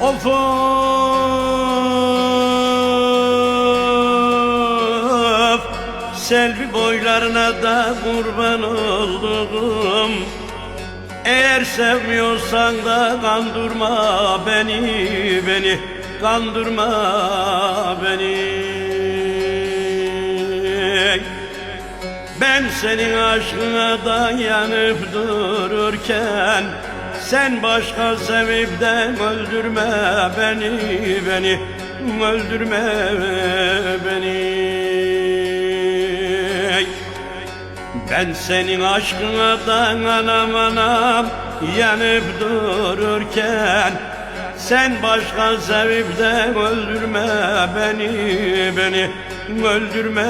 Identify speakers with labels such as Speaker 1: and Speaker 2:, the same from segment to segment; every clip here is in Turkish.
Speaker 1: Of Selvi boylarına da kurban oldum Eğer sevmiyorsan da kandırma beni beni Kandırma beni. Ben senin aşkına da yanıp dururken Sen başka sevip de öldürme beni beni Öldürme beni. Ben senin aşkına da anam anam yanıp dururken Sen başka sevip de öldürme beni beni Öldürme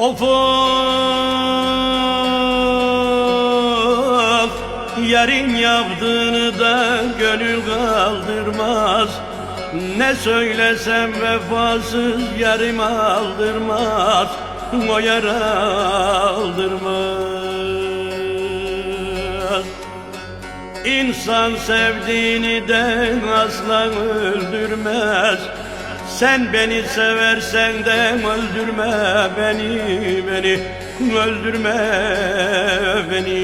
Speaker 1: Of of Yarın yaptığını da gönül kaldırmaz. Ne söylesem vefasız yarım aldırmaz. O yar aldırmaz. İnsan sevdiğini de asla öldürmez Sen beni seversen de öldürme beni beni. Öldürme beni.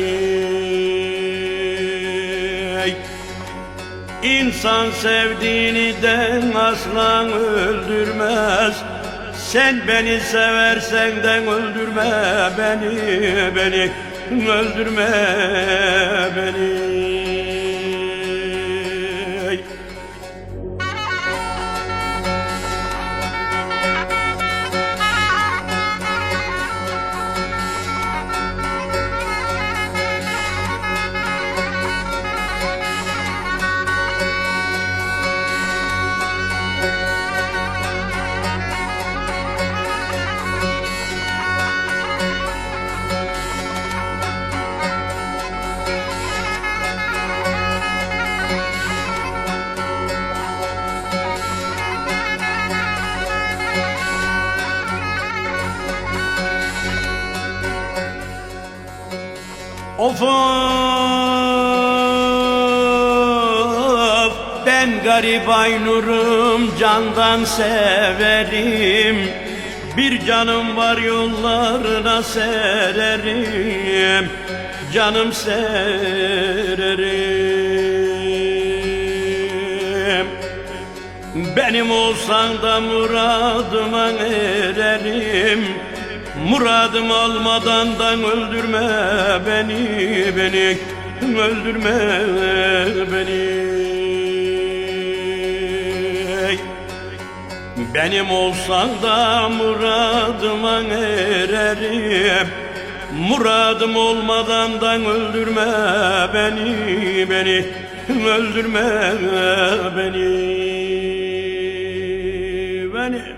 Speaker 1: İnsan sevdiğini de asla öldürmez. Sen beni seversen de öldürme beni beni. Öldürme beni Of of ben garip aynurum candan severim. Bir canım var yollarına sererim. Canım sererim. Benim olsan da muradıma ererim Muradım olmadan da öldürme beni beni. Öldürme beni. Benim olsan da muradıma ererim. Muradım olmadan da öldürme beni beni. Öldürme beni. Beni